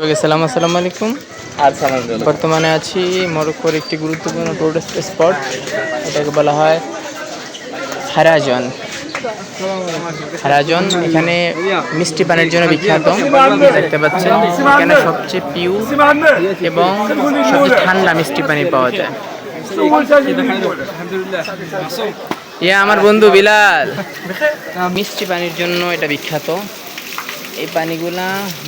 সালাম আসসালামু আলাইকুম। আচ্ছা বর্তমানে আছি মরক্কোর একটি গুরুত্বপূর্ণ টুরিস্ট স্পট এটাকে বলা হয় হারাজন। হারাজন এখানে মিষ্টি পানির জন্য বিখ্যাত দেখতে পাচ্ছেন। এখানে সবচেয়ে পিউ এবং সবচেয়ে ঠান্ডা মিষ্টি পানি পাওয়া যায়। ইয়া আমার বন্ধু বিলাল। মিষ্টি পানির জন্য এটা বিখ্যাত। এই পানিগুলা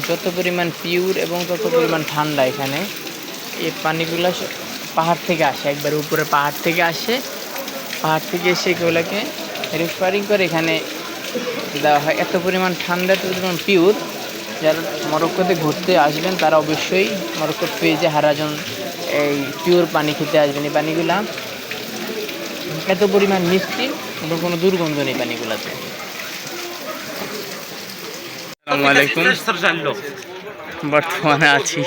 যত পরিমাণ পিওর এবং তত পরিমাণ ঠান্ডা এখানে, এই পানিগুলা পাহাড় থেকে আসে, একবার উপরে পাহাড় থেকে আসে। পাহাড় থেকে এসে এগুলোকে রিফারিং করে এখানে দেওয়া হয়। এত পরিমাণ ঠান্ডা, এত পরিমাণ পিওর যারা মরক্কোতে ঘুরতে আসবেন, তারা অবশ্যই মরক্কোর পেজে হারাজন এই পিওর পানি খেতে আসবেন। এই পানিগুলা এত পরিমাণ মিষ্টি এবং কোনো দুর্গন্ধ নেই পানিগুলাতে। আলাইকুম। বর্তমানে আছি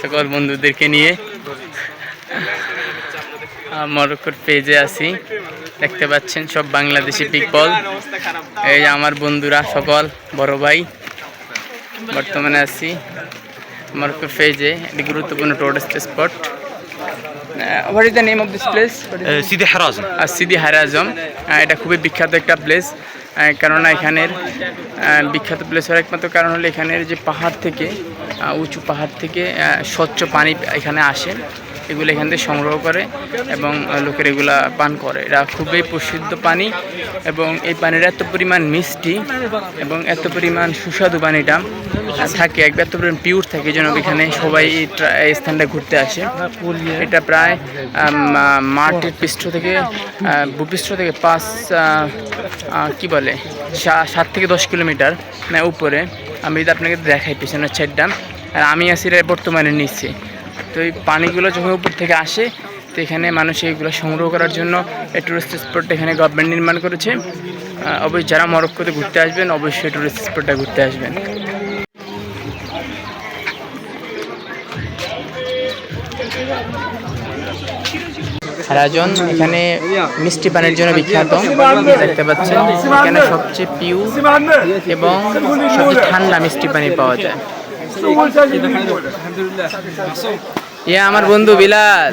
সকল বন্ধুদেরকে নিয়ে। মরক্কোর পেজে আছি। দেখতে পাচ্ছেন সব বাংলাদেশি পিপল এই যে আমার বন্ধুরা সকল বড় ভাই। বর্তমানে আছি মরক্কোর পেজে একটি গুরুত্বপূর্ণ tourist spot Uh, what is the name of this place? Uh, Sidi Harazm. Uh, Sidi Harazm. Uh, এটা খুবই বিখ্যাত একটা প্লেস uh, কেননা এখানের uh, বিখ্যাত প্লেস হওয়ার একমাত্র কারণ হলো এখানের যে পাহাড় থেকে উঁচু পাহাড় থেকে স্বচ্ছ পানি এখানে আসে এগুলো এখান থেকে সংগ্রহ করে এবং লোকের এগুলা পান করে এরা খুবই প্রসিদ্ধ পানি এবং এই পানির এত পরিমাণ মিষ্টি এবং এত পরিমাণ সুস্বাদু পানিটা থাকে একবার পরিমাণ পিওর থাকে যেন এখানে সবাই এই স্থানটা ঘুরতে আসে। এটা প্রায় মাটির পৃষ্ঠ থেকে ভূপৃষ্ঠ থেকে পাঁচ কি বলে সাত থেকে দশ কিলোমিটার মানে উপরে। আমি যদি আপনাকে দেখাই, পিছনের সাইডটা আর আমি আছি বর্তমানে নিচে। তো এই পানিগুলো যখন উপর থেকে আসে, তো এখানে মানুষ এইগুলো সংগ্রহ করার জন্য টুরিস্ট স্পট এখানে গভর্নমেন্ট নির্মাণ করেছে। অবশ্যই যারা মরক্কোতে ঘুরতে আসবেন, অবশ্যই টুরিস্ট স্পটটা ঘুরতে আসবেন। রাজন, এখানে মিষ্টি পানির জন্য বিখ্যাত। দেখতে পাচ্ছেন, এখানে সবচেয়ে পিউ এবং সবচেয়ে ঠান্ডা মিষ্টি পানি পাওয়া যায়। ইয়া, আমার বন্ধু Bilal.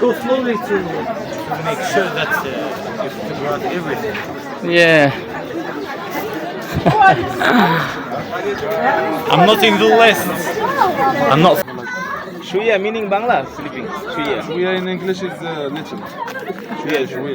Go slowly to, make sure that uh, you figure everything. Yeah. I'm not in the list. I'm not. Shuya meaning Bangla, sleeping. Shuya. Shuya in English is uh, little. Shuya, Shuya.